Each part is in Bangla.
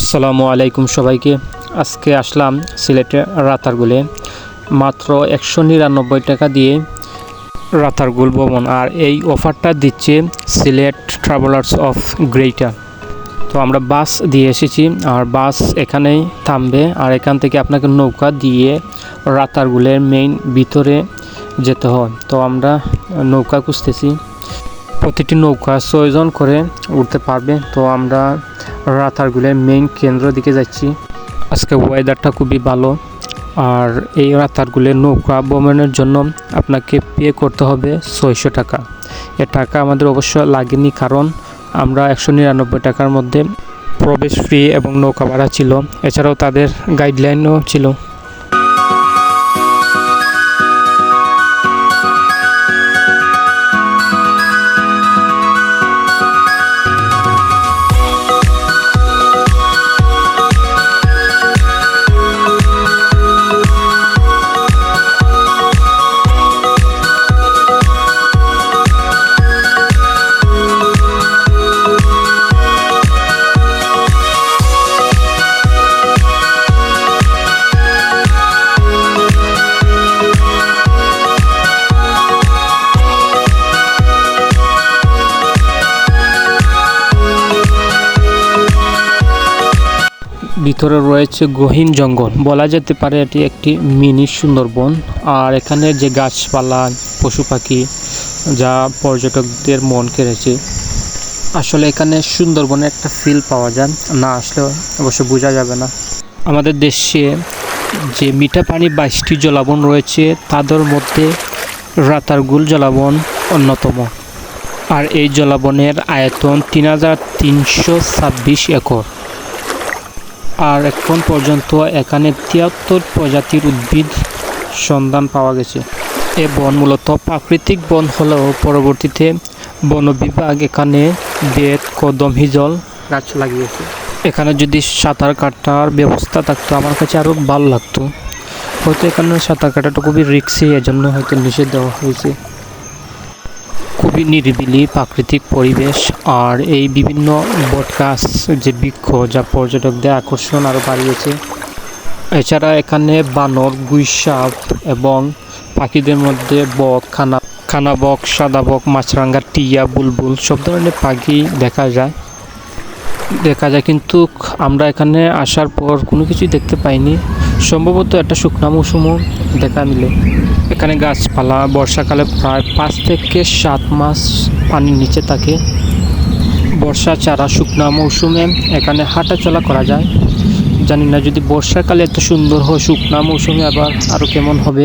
আসসালামু আলাইকুম সবাইকে। আজকে আসলাম সিলেটে রাতারগুলে। মাত্র একশো নিরানব্বই টাকা দিয়ে রাতারগুল ভ্রমণ আর এই অফারটা দিচ্ছে সিলেট ট্রাভেলার্স অফ গ্রেটার তো আমরা বাস দিয়ে এসেছি, আর বাস এখানেই থামবে। আর এখান থেকে আপনাকে নৌকা দিয়ে রাতারগুলের মেইন ভিতরে যেতে হয়। তো আমরা নৌকা খুঁজতেছি। প্রতিটি নৌকা ছয়জন করে উঠতে পারবে। তো আমরা রাতারগুলের মেইন কেন্দ্র দিকে যাচ্ছি। আজকে ওয়েদারটা খুবই ভালো। আর এই রাতারগুলের নৌকা ভ্রমণের জন্য আপনাকে পে করতে হবে ছয়শো টাকা। এ টাকা আমাদের অবশ্য লাগেনি কারণ আমরা একশো নিরানব্বই টাকার মধ্যে প্রবেশ ফ্রি এবং নৌকা ভাড়া ছিল। এছাড়াও তাদের গাইডলাইনও ছিল। ভিতরে রয়েছে গহীন জঙ্গল। বলা যেতে পারে এটি একটি মিনি সুন্দরবন। আর এখানে যে গাছপালা, পশু পাখি, যা পর্যটকদের মন কেড়েছে। আসলে এখানে সুন্দরবনে একটা ফিল পাওয়া যায়। না আসলে অবশ্য বোঝা যাবে না। আমাদের দেশে যে মিঠা পানি বাইশটি জলাবন রয়েছে, তাদের মধ্যে রাতারগুল জলাবন অন্যতম। আর এই জলাবনের আয়তন তিন হাজার তিনশো ছাব্বিশ একর। আর এখন পর্যন্ত এখানে তিয়াত্তর প্রজাতির উদ্ভিদ সন্ধান পাওয়া গেছে। এ বন মূলত প্রাকৃতিক বন হলেও পরবর্তীতে বন বিভাগ এখানে বেত, কদম হিজল গাছ লাগিয়েছে। এখানে যদি সাঁতার কাটার ব্যবস্থা থাকতো, আমার কাছে আরও ভালো লাগতো। হয়তো এখানে সাঁতার কাটাটা খুবই রিক্সি এজন্য হয়তো নিষেধ দেওয়া হয়েছে। খুবই নিরিবিলি প্রাকৃতিক পরিবেশ আর এই বিভিন্ন বটগাছ যে বৃক্ষ যা পর্যটকদের আকর্ষণ আরও বাড়িয়েছে। এছাড়া এখানে বানর, গুইসাপ এবং পাখিদের মধ্যে বক, খানা খানা বক সাদা বক মাছরাঙ্গা টিয়া, বুলবুল সব ধরনের পাখি দেখা যায়। দেখা যায় কিন্তু আমরা এখানে আসার পর কোনো কিছুই দেখতে পাইনি। সম্ভবত একটা শুকনা মৌসুমও দেখা মিলে। এখানে গাছপালা, বর্ষাকালে প্রায় পাঁচ থেকে সাত মাস পানির নিচে থাকে। বর্ষা ছাড়া শুকনা মৌসুমে এখানে হাঁটা চলা করা যায়। জানি না যদি বর্ষাকালে এত সুন্দর হয়, শুকনা মৌসুমে আবার আরও কেমন হবে?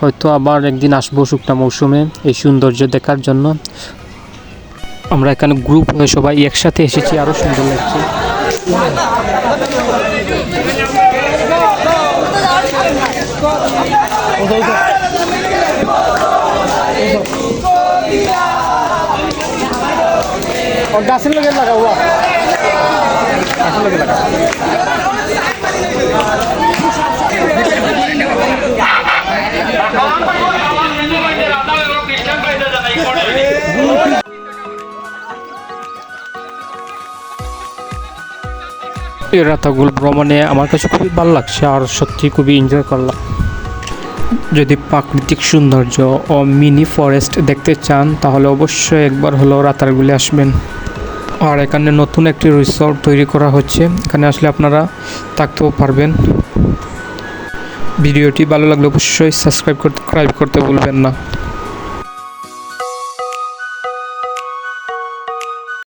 হয়তো আবার একদিন আসব শুকনা মৌসুমে এই সৌন্দর্য দেখার জন্য। আমরা এখানে গ্রুপ হয়ে সবাই একসাথে এসেছি আরও সুন্দর লাগছে। ওঠো ওঠো लगे लगा हुआ लगे लगा ভ্রমণে আমার কাছে খুবই ভালো লাগছে আর সত্যি খুবই এনজয় করলাম। যদি প্রাকৃতিক সৌন্দর্য ও মিনি ফরেস্ট দেখতে চান, তাহলে অবশ্যই একবার হলেও রাতারগুলি আসবেন। আর এখানে নতুন একটি রিসর্ট তৈরি করা হচ্ছে। এখানে আসলে আপনারা থাকতেও পারবেন। ভিডিওটি ভালো লাগলে অবশ্যই সাবস্ক্রাইব করতে করতে ভুলবেন না।